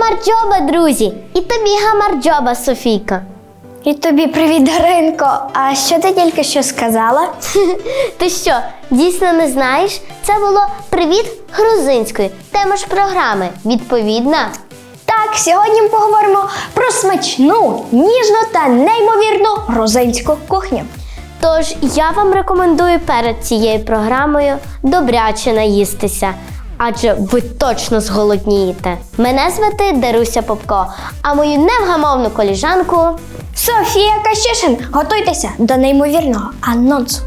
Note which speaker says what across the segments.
Speaker 1: Гамарджоба, друзі! І тобі гамарджоба, Софійка.
Speaker 2: І тобі привіт, Даринко. А що ти тільки що сказала?
Speaker 1: Ти що, дійсно не знаєш? Це було привіт грузинською. Тема ж програми відповідна.
Speaker 2: Так, сьогодні ми поговоримо про смачну, ніжну та неймовірну грузинську кухню.
Speaker 1: Тож я вам рекомендую перед цією програмою добряче наїстися, адже ви точно зголоднієте. Мене звати Даруся Попко, а мою невгамовну коліжанку
Speaker 2: Софія Кащишин, готуйтеся до неймовірного анонсу.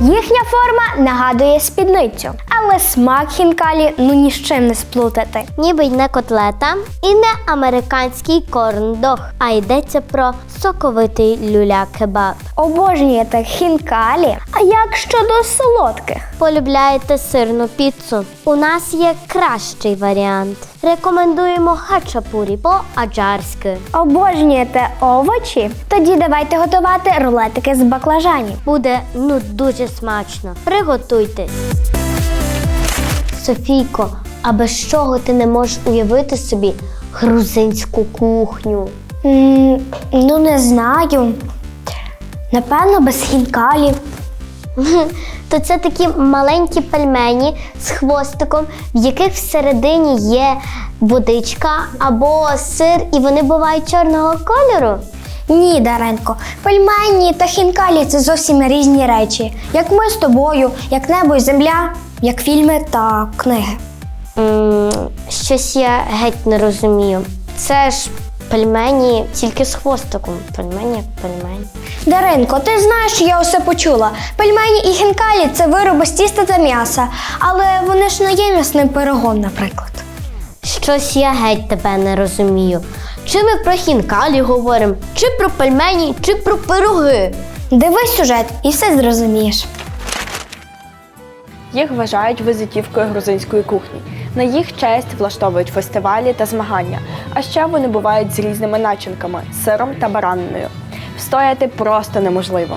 Speaker 2: Їхня форма нагадує спідницю, але смак хінкалі ну ні з чим не сплутати.
Speaker 1: ніби й не котлета і не американський корн-дог, а йдеться про соковитий люля-кебаб.
Speaker 2: Обожнюєте хінкалі. А як щодо солодких?
Speaker 1: Полюбляєте сирну піцу? У нас є кращий варіант. Рекомендуємо хачапурі по-аджарськи.
Speaker 2: Обожнюєте овочі? Тоді давайте готувати рулетики з баклажанів.
Speaker 1: Буде ну дуже смачно. Приготуйтесь. Софійко, а без чого ти не можеш уявити собі грузинську кухню?
Speaker 2: М, ну, не знаю. Напевно, без хінкалі.
Speaker 1: То це такі маленькі пельмені з хвостиком, в яких всередині є водичка або сир, і вони бувають чорного кольору.
Speaker 2: Ні, Даренко, пельмені та хінкалі це зовсім різні речі. Як ми з тобою, як небо і земля, як фільми та книги.
Speaker 1: м щось я геть не розумію. Це ж пельмені тільки з хвостиком. Пельмені як пельмені.
Speaker 2: Даринко, ти знаєш, що я усе почула. Пельмені і хінкалі це вироби з тіста та м'яса, але вони ж не є м'ясним пирогом, наприклад.
Speaker 1: Щось я геть тебе не розумію. Чи ми про хінкалі говоримо, чи про пельмені, чи про пироги.
Speaker 2: Дивись сюжет і все зрозумієш.
Speaker 3: Їх вважають визитівкою грузинської кухні. На їх честь влаштовують фестивалі та змагання. А ще вони бувають з різними начинками сиром та бараниною. Встояти просто неможливо.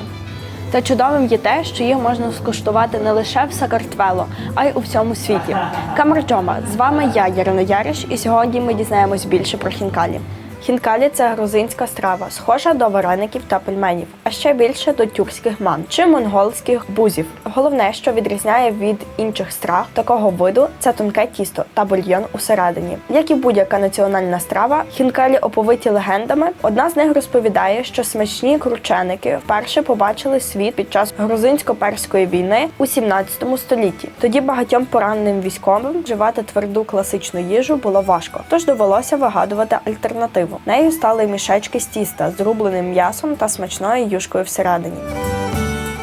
Speaker 3: Та чудовим є те, що їх можна скуштувати не лише в Сакартвело, а й у всьому світі. Камерджома, з вами я, Ярина Яриш, і сьогодні ми дізнаємось більше про хінкалі. Хінкалі це грузинська страва, схожа до вареників та пельменів, а ще більше до тюркських ман чи монголських бузів. Головне, що відрізняє від інших страв такого виду, це тонке тісто та бульйон усередині. Як і будь-яка національна страва, хінкалі оповиті легендами. Одна з них розповідає, що смачні крученики вперше побачили світ під час грузинсько-перської війни у 17 столітті. Тоді багатьом пораненим військовим вживати тверду класичну їжу було важко, тож довелося вигадувати альтернативу. Нею стали мішечки з тіста з м'ясом та смачною юшкою всередині.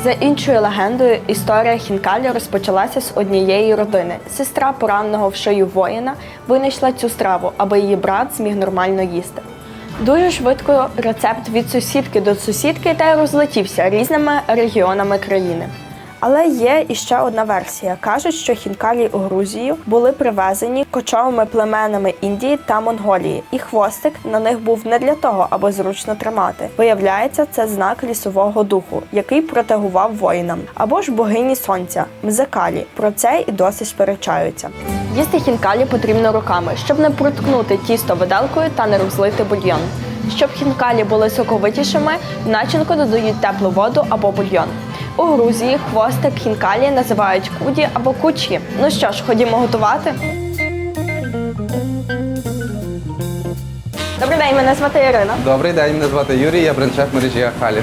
Speaker 3: За іншою легендою, історія Хінкалі розпочалася з однієї родини. Сестра пораненого в шию воїна винайшла цю страву, аби її брат зміг нормально їсти. Дуже швидко рецепт від сусідки до сусідки та й розлетівся різними регіонами країни. Але є іще одна версія. Кажуть, що хінкалі у Грузію були привезені кочовими племенами Індії та Монголії, і хвостик на них був не для того, аби зручно тримати. Виявляється, це знак лісового духу, який протегував воїнам, або ж богині сонця Мзекалі. Про це і досі сперечаються. Їсти хінкалі потрібно руками, щоб не проткнути тісто виделкою та не розлити бульйон. Щоб хінкалі були соковитішими, в начинку додають теплу воду або бульйон. У Грузії хвостик хінкалі називають куді або кучі. Ну що ж, ходімо готувати. Добрий день, мене звати Ірина.
Speaker 4: Добрий день, мене звати Юрій, я бренд-шеф мережі Ахалі.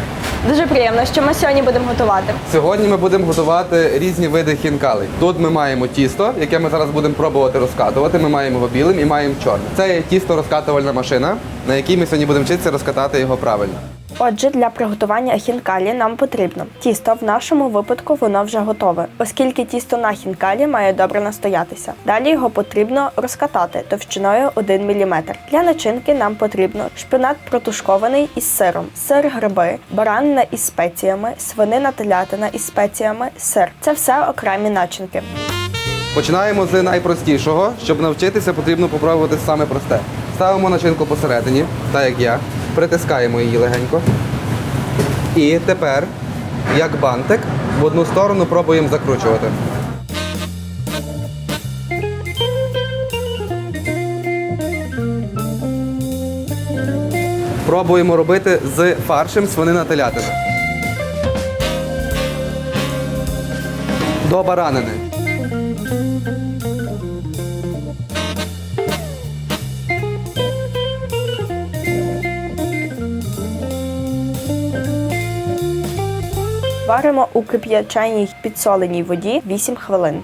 Speaker 3: Дуже приємно, що ми сьогодні будемо готувати.
Speaker 4: Сьогодні ми будемо готувати різні види хінкалей. Тут ми маємо тісто, яке ми зараз будемо пробувати розкатувати. Ми маємо його білим і маємо чорним. Це є тісто розкатувальна машина, на якій ми сьогодні будемо вчитися розкатати його правильно.
Speaker 3: Отже, для приготування хінкалі нам потрібно тісто. В нашому випадку воно вже готове, оскільки тісто на хінкалі має добре настоятися. Далі його потрібно розкатати товщиною 1 мм. Для начинки нам потрібно шпинат протушкований із сиром, сир гриби, баранина із спеціями, свинина телятина із спеціями, сир. Це все окремі начинки.
Speaker 4: Починаємо з найпростішого. Щоб навчитися, потрібно попробувати саме просте. Ставимо начинку посередині, так як я, притискаємо її легенько. І тепер, як бантик, в одну сторону пробуємо закручувати. Пробуємо робити з фаршем свинина телятина. До баранини.
Speaker 3: Варимо у кип'яченій підсоленій воді 8 хвилин.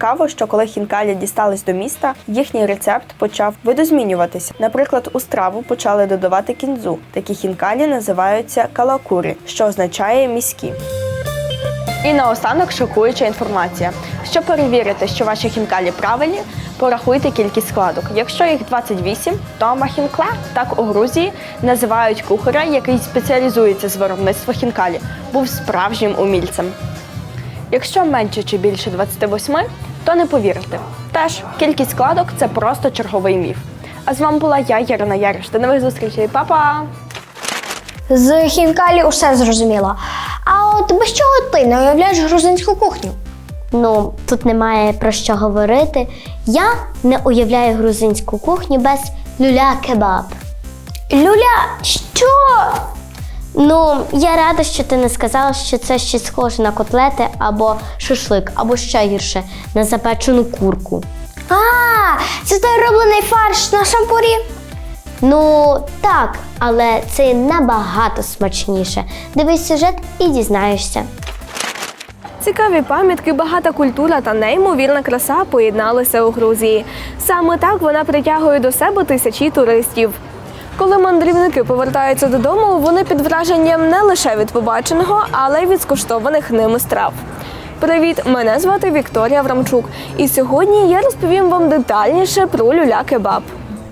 Speaker 3: Цікаво, що коли хінкалі дістались до міста, їхній рецепт почав видозмінюватися. Наприклад, у страву почали додавати кінзу. Такі хінкалі називаються калакурі, що означає міські. І наостанок шокуюча інформація. Щоб перевірити, що ваші хінкалі правильні, порахуйте кількість складок. Якщо їх 28, то махінкла, так у Грузії, називають кухаря, який спеціалізується з виробництва хінкалі, був справжнім умільцем. Якщо менше чи більше 28, то не повірите. Теж кількість складок це просто черговий міф. А з вами була я, Ярина Яриш. До нових зустрічей, Па-па!
Speaker 2: З хінкалі усе зрозуміло. А от без чого ти не уявляєш грузинську кухню?
Speaker 1: Ну, тут немає про що говорити. Я не уявляю грузинську кухню без люля-кебаб.
Speaker 2: Люля, що?
Speaker 1: Ну, я рада, що ти не сказала, що це щось схоже на котлети або шашлик, або ще гірше на запечену курку.
Speaker 2: А, це той роблений фарш на шампурі.
Speaker 1: Ну, так, але це набагато смачніше. Дивись сюжет і дізнаєшся.
Speaker 5: Цікаві пам'ятки, багата культура та неймовірна краса поєдналися у Грузії. Саме так вона притягує до себе тисячі туристів. Коли мандрівники повертаються додому, вони під враженням не лише від побаченого, але й від скуштованих ними страв. Привіт! Мене звати Вікторія Врамчук, і сьогодні я розповім вам детальніше про люля-кебаб.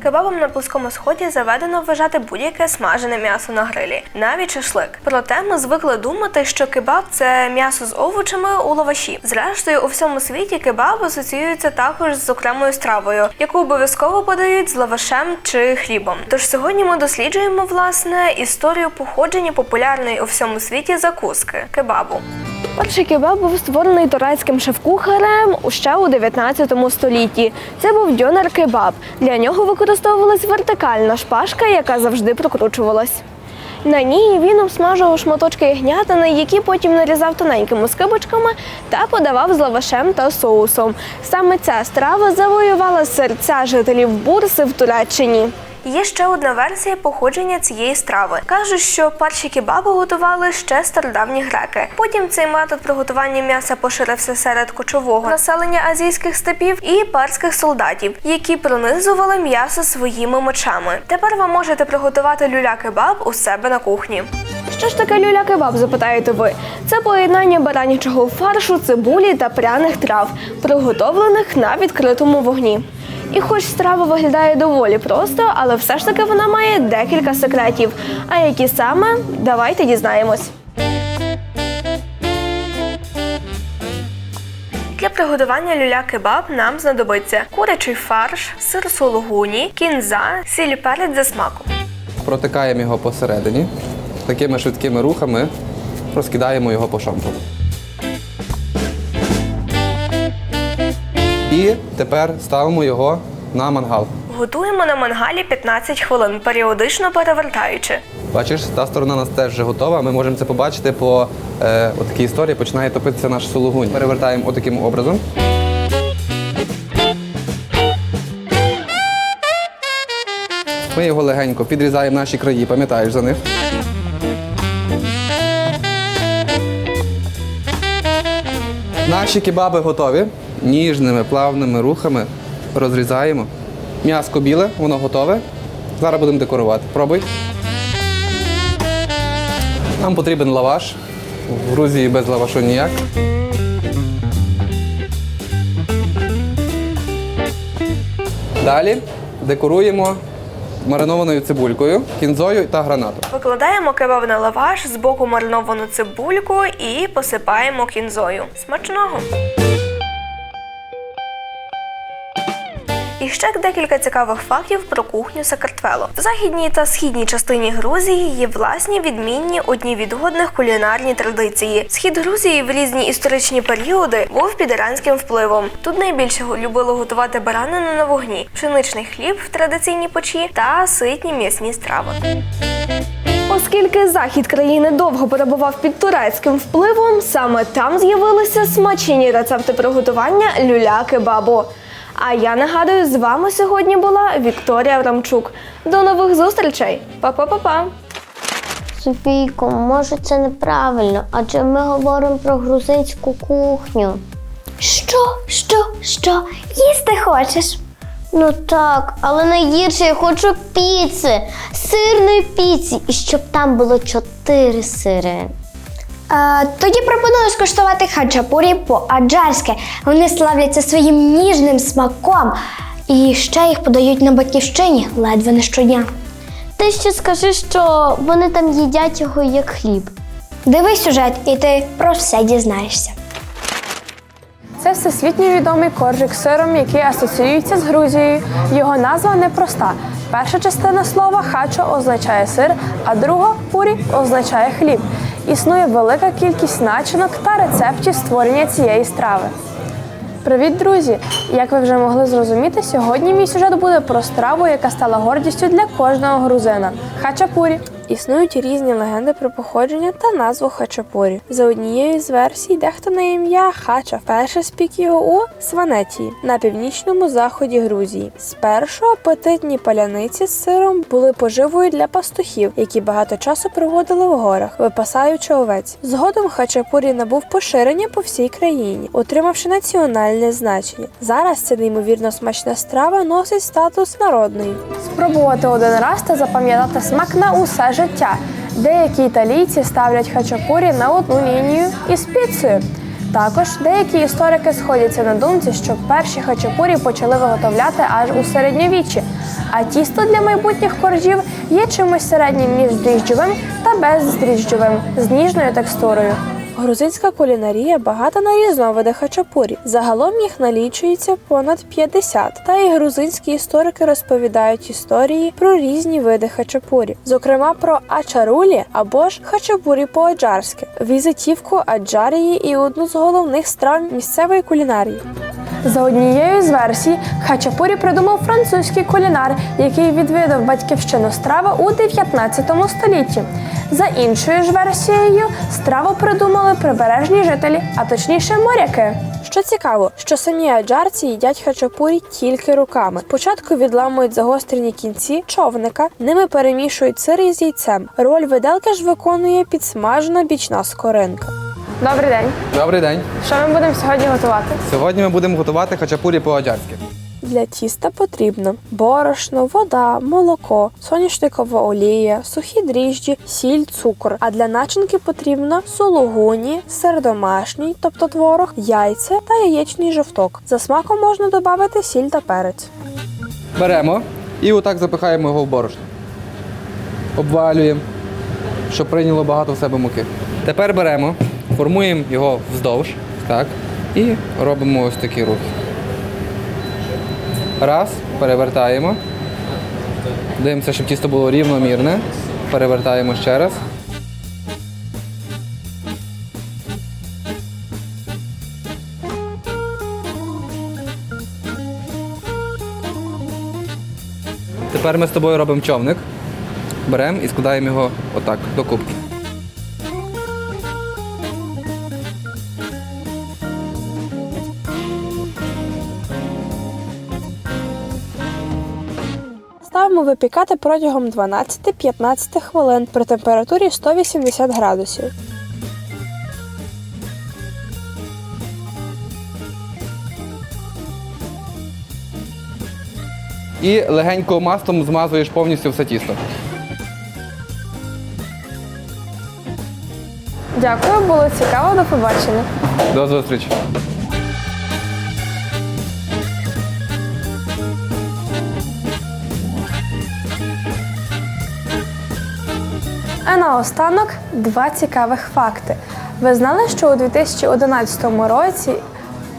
Speaker 5: Кебабом на Близькому Сході заведено вважати будь-яке смажене м'ясо на грилі, навіть шашлик. Проте ми звикли думати, що кебаб це м'ясо з овочами у лаваші. Зрештою, у всьому світі кебаб асоціюється також з окремою стравою, яку обов'язково подають з лавашем чи хлібом. Тож сьогодні ми досліджуємо власне історію походження популярної у всьому світі закуски кебабу. Перший кебаб був створений турецьким шеф-кухарем ще у 19 столітті. Це був дьонер кебаб. Для нього використовувалась вертикальна шпажка, яка завжди прокручувалась. На ній він обсмажував шматочки ягнятини, які потім нарізав тоненькими скибочками та подавав з лавашем та соусом. Саме ця страва завоювала серця жителів Бурси в Туреччині. Є ще одна версія походження цієї страви. Кажуть, що перші кебаби готували ще стародавні греки. Потім цей метод приготування м'яса поширився серед кочового населення азійських степів і перських солдатів, які пронизували м'ясо своїми мечами. Тепер ви можете приготувати люля-кебаб у себе на кухні. Що ж таке люля-кебаб, запитаєте ви? Це поєднання баранячого фаршу, цибулі та пряних трав, приготовлених на відкритому вогні. І хоч страва виглядає доволі просто, але все ж таки вона має декілька секретів. А які саме, давайте дізнаємось. Для приготування люля-кебаб нам знадобиться курячий фарш, сир сулугуні, кінза, сіль перець за смаком.
Speaker 4: Протикаємо його посередині. Такими швидкими рухами розкидаємо його по шампуру. І тепер ставимо його на мангал.
Speaker 5: Готуємо на мангалі 15 хвилин, періодично перевертаючи.
Speaker 4: Бачиш, та сторона у нас теж вже готова. Ми можемо це побачити по е, отакій історії. Починає топитися наш сулугунь. Перевертаємо отаким образом. Ми його легенько підрізаємо наші краї, пам'ятаєш за них. Наші кебаби готові. Ніжними плавними рухами розрізаємо. М'яско біле, воно готове. Зараз будемо декорувати. Пробуй. Нам потрібен лаваш. В Грузії без лавашу ніяк. Далі декоруємо маринованою цибулькою, кінзою та гранатом.
Speaker 5: Викладаємо кебаб на лаваш з боку мариновану цибульку і посипаємо кінзою. Смачного!
Speaker 6: Ще декілька цікавих фактів про кухню Сакартвело. В західній та східній частині Грузії є власні відмінні одні від одних кулінарні традиції. Схід Грузії в різні історичні періоди був під іранським впливом. Тут найбільше любили готувати баранину на вогні, пшеничний хліб в традиційній печі та ситні м'ясні страви. Оскільки захід країни довго перебував під турецьким впливом, саме там з'явилися смачні рецепти приготування люля-кебабу. А я нагадую, з вами сьогодні була Вікторія Рамчук. До нових зустрічей! Па-па-па-па!
Speaker 1: Софійко, може це неправильно, адже ми говоримо про грузинську кухню.
Speaker 2: Що, що, що? Їсти хочеш?
Speaker 1: Ну так, але найгірше я хочу піци, сирної піці, і щоб там було чотири сири.
Speaker 2: А, тоді пропоную скуштувати хачапурі по-аджарськи. Вони славляться своїм ніжним смаком. І ще їх подають на батьківщині ледве не щодня.
Speaker 1: Ти ще скажи, що вони там їдять його як хліб.
Speaker 2: Дивись сюжет, і ти про все дізнаєшся.
Speaker 6: Це всесвітньо відомий коржик з сиром, який асоціюється з Грузією. Його назва непроста. Перша частина слова хачо означає сир, а друга пурі означає хліб. Існує велика кількість начинок та рецептів створення цієї страви. Привіт, друзі! Як ви вже могли зрозуміти, сьогодні мій сюжет буде про страву, яка стала гордістю для кожного грузина хачапурі. Існують різні легенди про походження та назву хачапурі. За однією з версій, дехто на ім'я Хача вперше спік його у Сванетії на північному заході Грузії. Спершу апетитні паляниці з сиром були поживою для пастухів, які багато часу проводили в горах, випасаючи овець. Згодом хачапурі набув поширення по всій країні, отримавши національне значення. Зараз ця неймовірно смачна страва носить статус народної. Спробувати один раз та запам'ятати смак на усе життя. Деякі італійці ставлять хачапурі на одну лінію із піцею. Також деякі історики сходяться на думці, що перші хачапурі почали виготовляти аж у середньовіччі, а тісто для майбутніх коржів є чимось середнім між дріжджовим та бездріжджовим з ніжною текстурою. Грузинська кулінарія багата на різновиди хачапурі. Загалом їх налічується понад 50. Та і грузинські історики розповідають історії про різні види хачапурі, зокрема про ачарулі або ж хачапурі по-аджарськи, візитівку Аджарії і одну з головних страв місцевої кулінарії. За однією з версій, хачапурі придумав французький кулінар, який відвідав батьківщину страви у 19 столітті. За іншою ж версією, страву придумали прибережні жителі, а точніше моряки. Що цікаво, що самі аджарці їдять хачапурі тільки руками. Спочатку відламують загострені кінці човника, ними перемішують сир із яйцем. Роль виделки ж виконує підсмажена бічна скоринка. Добрий день.
Speaker 4: Добрий день.
Speaker 6: Що ми будемо сьогодні готувати?
Speaker 4: Сьогодні ми будемо готувати хачапурі по-аджарськи.
Speaker 6: Для тіста потрібно борошно, вода, молоко, соняшникова олія, сухі дріжджі, сіль, цукор. А для начинки потрібно сулугуні, сир домашній, тобто творог, яйця та яєчний жовток. За смаком можна додати сіль та перець.
Speaker 4: Беремо і отак запихаємо його в борошно. Обвалюємо, щоб прийняло багато в себе муки. Тепер беремо, формуємо його вздовж, так, і робимо ось такі рухи. Раз, перевертаємо. Дивимося, щоб тісто було рівномірне. Перевертаємо ще раз. Тепер ми з тобою робимо човник. Беремо і складаємо його отак до кубки.
Speaker 6: Випікати протягом 12-15 хвилин при температурі 180 градусів.
Speaker 4: І легенько маслом змазуєш повністю все тісто.
Speaker 6: Дякую, було цікаво. До побачення.
Speaker 4: До зустрічі.
Speaker 6: Наостанок два цікавих факти. Ви знали, що у 2011 році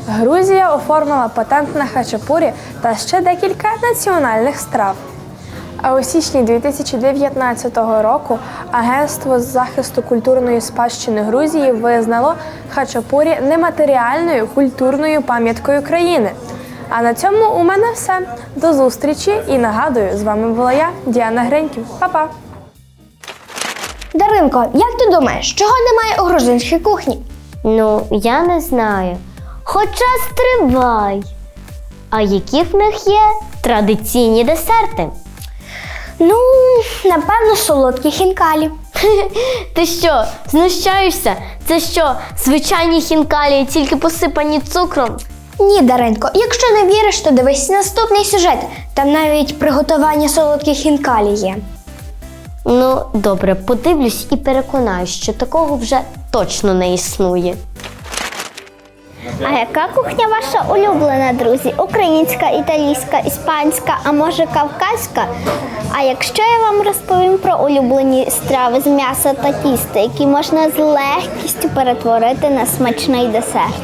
Speaker 6: Грузія оформила патент на хачапурі та ще декілька національних страв. А у січні 2019 року Агентство з захисту культурної спадщини Грузії визнало хачапурі нематеріальною культурною пам'яткою країни. А на цьому у мене все. До зустрічі і нагадую, з вами була я, Діана Греньків. Па-па!
Speaker 2: Даринко, як ти думаєш, чого немає у грузинській кухні?
Speaker 1: Ну, я не знаю. Хоча стривай. А які в них є традиційні десерти?
Speaker 2: Ну, напевно, солодкі хінкалі.
Speaker 1: Ти що, знущаєшся? Це що, звичайні хінкалі, тільки посипані цукром?
Speaker 2: Ні, Даринко, якщо не віриш, то дивись наступний сюжет. Там навіть приготування солодких хінкалі є.
Speaker 1: Ну, добре, подивлюсь і переконаюсь, що такого вже точно не існує.
Speaker 7: А яка кухня ваша улюблена, друзі? Українська, італійська, іспанська, а може кавказька? А якщо я вам розповім про улюблені страви з м'яса та тіста, які можна з легкістю перетворити на смачний десерт?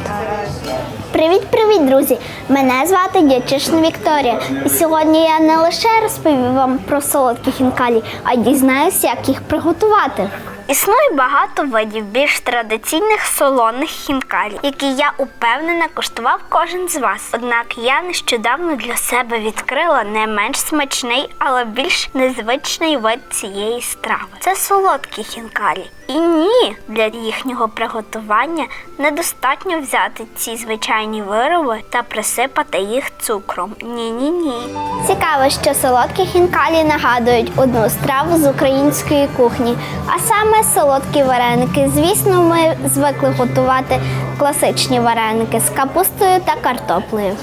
Speaker 7: Привіт-привіт, друзі! Мене звати Дячишна Вікторія. І сьогодні я не лише розповім вам про солодкі хінкалі, а й дізнаюся, як їх приготувати.
Speaker 8: Існує багато видів більш традиційних солоних хінкалі, які я упевнена куштував кожен з вас. Однак я нещодавно для себе відкрила не менш смачний, але більш незвичний вид цієї страви. Це солодкі хінкалі. І ні, для їхнього приготування недостатньо взяти ці звичайні вироби та присипати їх цукром. Ні, ні, ні.
Speaker 7: Цікаво, що солодкі хінкалі нагадують одну страву з української кухні, а саме солодкі вареники. Звісно, ми звикли готувати класичні вареники з капустою та картоплею.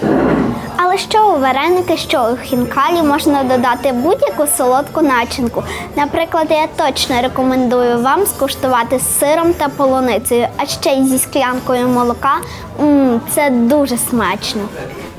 Speaker 7: Але що у вареники, що у хінкалі можна додати будь-яку солодку начинку. Наприклад, я точно рекомендую вам скуштувати з сиром та полуницею, а ще й зі склянкою молока. Мм, це дуже смачно.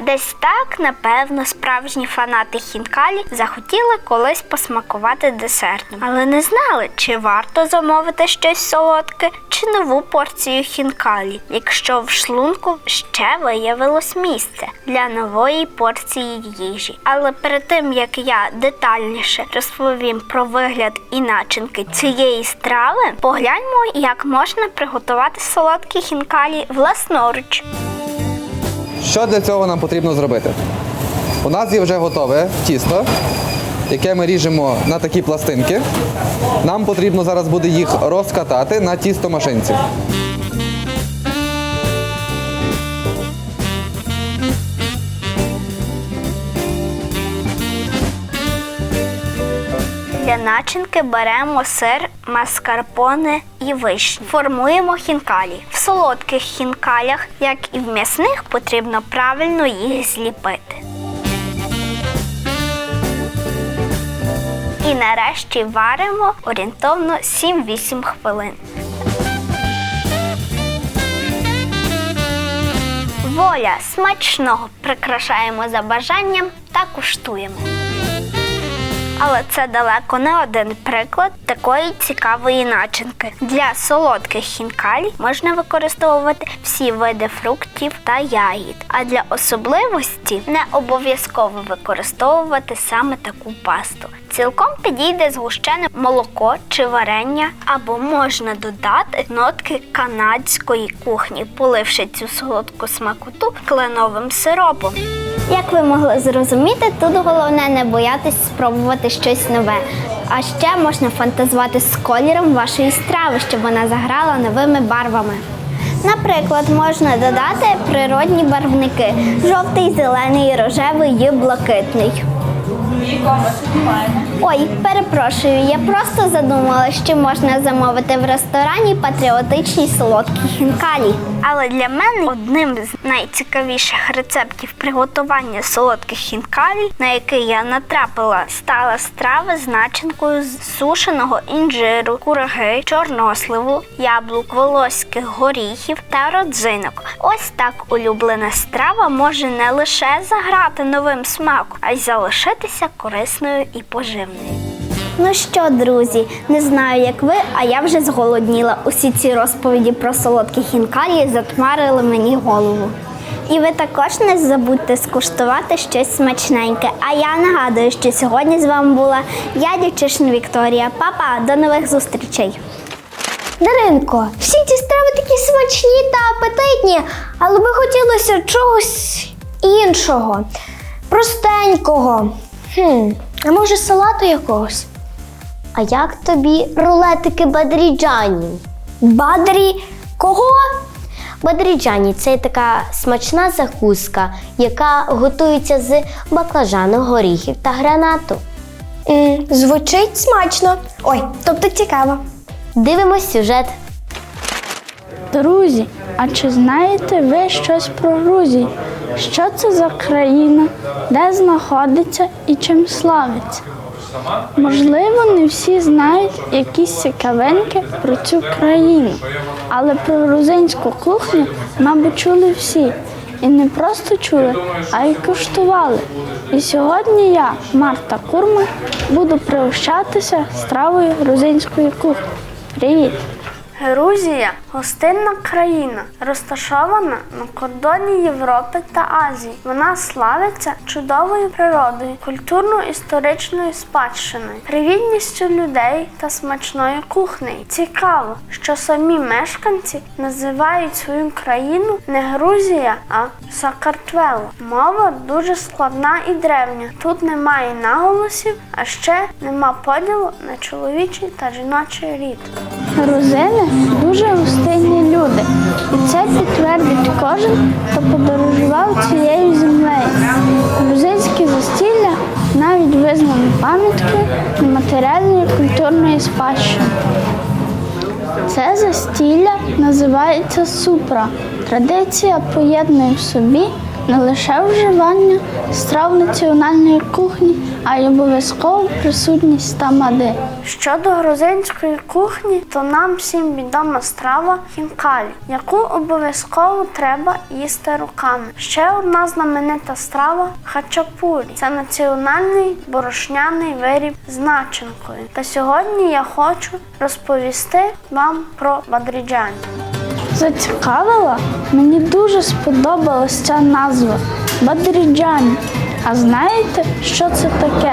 Speaker 8: Десь так, напевно, справжні фанати хінкалі захотіли колись посмакувати десертом, але не знали, чи варто замовити щось солодке чи нову порцію хінкалі, якщо в шлунку ще виявилось місце для нової порції їжі. Але перед тим як я детальніше розповім про вигляд і начинки цієї страви, погляньмо, як можна приготувати солодкі хінкалі власноруч.
Speaker 4: Що для цього нам потрібно зробити? У нас є вже готове тісто, яке ми ріжемо на такі пластинки. Нам потрібно зараз буде їх розкатати на тістомашинці.
Speaker 8: Для начинки беремо сир, маскарпоне і вишню. Формуємо хінкалі. В солодких хінкалях, як і в м'ясних, потрібно правильно їх зліпити. І нарешті варимо орієнтовно 7-8 хвилин. Воля смачного прикрашаємо за бажанням та куштуємо. Але це далеко не один приклад такої цікавої начинки. Для солодких хінкалі можна використовувати всі види фруктів та ягід. А для особливості не обов'язково використовувати саме таку пасту. Цілком підійде згущене молоко чи варення, або можна додати нотки канадської кухні, поливши цю солодку смакоту кленовим сиропом.
Speaker 7: Як ви могли зрозуміти, тут головне не боятись спробувати щось нове. А ще можна фантазувати з кольором вашої страви, щоб вона заграла новими барвами. Наприклад, можна додати природні барвники жовтий, зелений, рожевий і блакитний. Ой, перепрошую, я просто задумала, що можна замовити в ресторані патріотичні солодкі хінкалі.
Speaker 8: Але для мене одним з найцікавіших рецептів приготування солодких хінкалі, на який я натрапила, стала страва з начинкою з сушеного інжиру, кураги, чорносливу, яблук, волоських горіхів та родзинок. Ось так улюблена страва може не лише заграти новим смаком, а й залишитися корисною і поживною.
Speaker 7: Ну що, друзі, не знаю, як ви, а я вже зголодніла. Усі ці розповіді про солодкі хінкалі затмарили мені голову. І ви також не забудьте скуштувати щось смачненьке. А я нагадую, що сьогодні з вами була я, Дівчишин Вікторія. Папа, до нових зустрічей!
Speaker 2: Даринко, всі ці страви такі смачні та апетитні, але би хотілося чогось іншого, простенького. Хм, а може салату якогось?
Speaker 1: А як тобі рулетики бадріджані?
Speaker 2: Бадрі кого?
Speaker 1: Бадріджані це така смачна закуска, яка готується з баклажану, горіхів та гранату.
Speaker 2: М, звучить смачно. Ой, тобто цікаво.
Speaker 1: Дивимось сюжет.
Speaker 9: Друзі, а чи знаєте ви щось про Грузію? Що це за країна, де знаходиться і чим славиться? Можливо, не всі знають якісь цікавинки про цю країну, але про грузинську кухню, мабуть, чули всі. І не просто чули, а й куштували. І сьогодні я, Марта Курма, буду пригощатися стравою грузинської кухні. Привіт! Грузія гостинна країна, розташована на кордоні Європи та Азії. Вона славиться чудовою природою, культурно-історичною спадщиною, привітністю людей та смачною кухнею. Цікаво, що самі мешканці називають свою країну не Грузія, а Сакартвело. Мова дуже складна і древня. Тут немає наголосів, а ще нема поділу на чоловічий та жіночий рід. Грузини дуже гостинні люди, і це підтвердить кожен, хто подорожував цією землею. Грузинське застілля навіть визнано пам'яткою нематеріальної культурної спадщини. Це застілля називається супра. Традиція поєднує в собі не лише вживання страв національної кухні, а й обов'язкову присутність тамади. Щодо грузинської кухні, то нам всім відома страва хінкалі, яку обов'язково треба їсти руками. Ще одна знаменита страва хачапурі. Це національний борошняний виріб з начинкою. Та сьогодні я хочу розповісти вам про бадріджані. Зацікавила? Мені дуже сподобалась ця назва Бадріджані. А знаєте, що це таке?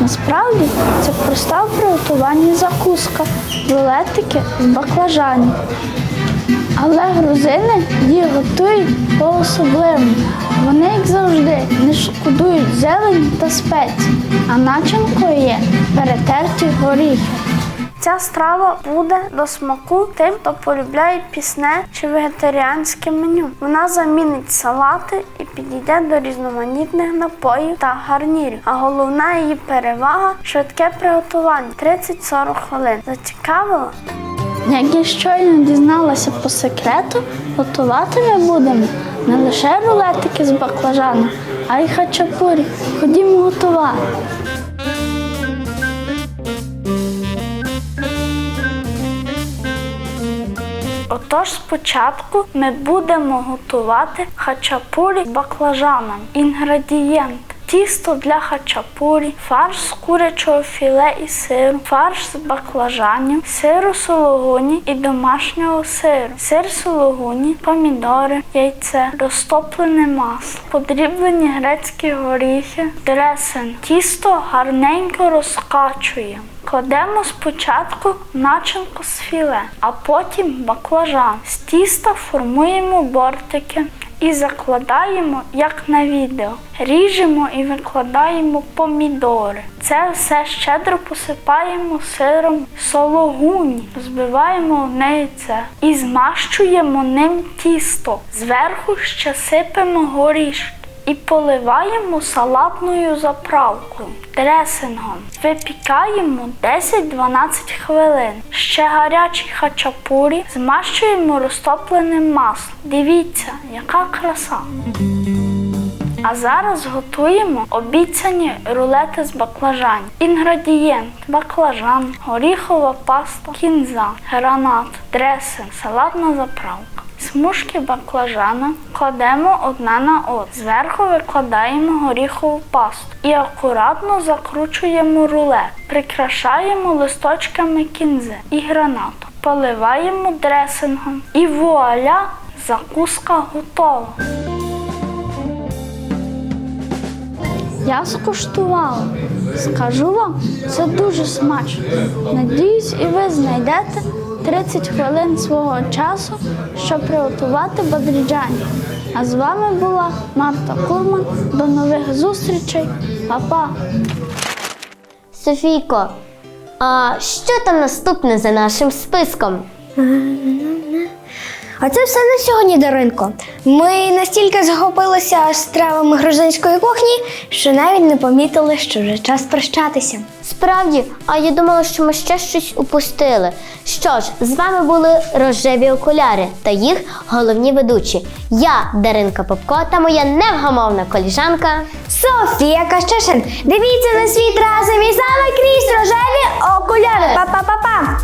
Speaker 9: Насправді це проста в приготуванні закуска, рулетики з баклажанів. Але грузини їх готують по-особливому. Вони, як завжди, не шкодують зелень та спецій, а начинкою є перетерті горіхи. Ця страва буде до смаку тим, хто полюбляє пісне чи вегетаріанське меню. Вона замінить салати і підійде до різноманітних напоїв та гарнірів. А головна її перевага швидке приготування 30-40 хвилин. Зацікавило? Як я щойно дізналася по секрету, готувати ми будемо не лише рулетики з баклажаном, а й хачапурі. Ходімо готувати. Отож, спочатку ми будемо готувати хачапурі з баклажаном. Інгредієнт. Тісто для хачапурі, фарш з курячого філе і сиру, фарш з баклажанів, сиру сологуні і домашнього сиру, сир сологуні, помідори, яйце, розтоплене масло, подріблені грецькі горіхи, дресен. Тісто гарненько розкачуємо. Кладемо спочатку начинку з філе, а потім баклажан. З тіста формуємо бортики і закладаємо, як на відео. Ріжемо і викладаємо помідори. Це все щедро посипаємо сиром сологуні, збиваємо в неї це і змащуємо ним тісто. Зверху ще сипемо горішки і поливаємо салатною заправкою дресингом. Випікаємо 10-12 хвилин. Ще гарячі хачапурі змащуємо розтопленим маслом. Дивіться, яка краса. А зараз готуємо обіцяні рулети з баклажанів. Інгредієнт баклажан, горіхова паста, кінза, гранат, дресинг, салатна заправка. Смужки баклажана кладемо одна на одну. Зверху викладаємо горіхову пасту і акуратно закручуємо рулет, прикрашаємо листочками кінзи і гранату, поливаємо дресингом і вуаля закуска готова. Я скуштувала. Скажу вам, це дуже смачно. Надіюсь, і ви знайдете. 30 хвилин свого часу, щоб приготувати бадріджані. А з вами була Марта Курман. До нових зустрічей. Па-па!
Speaker 1: Софійко, а що там наступне за нашим списком?
Speaker 2: А це все на сьогодні, Даринко. Ми настільки захопилися стравами грузинської кухні, що навіть не помітили, що вже час прощатися.
Speaker 1: Справді, а я думала, що ми ще щось упустили. Що ж, з вами були рожеві окуляри та їх головні ведучі. Я Даринка Попко та моя невгамовна коліжанка.
Speaker 2: Софія Кащишин, дивіться на світ разом і саме крізь рожеві окуляри. Па-па-па-па!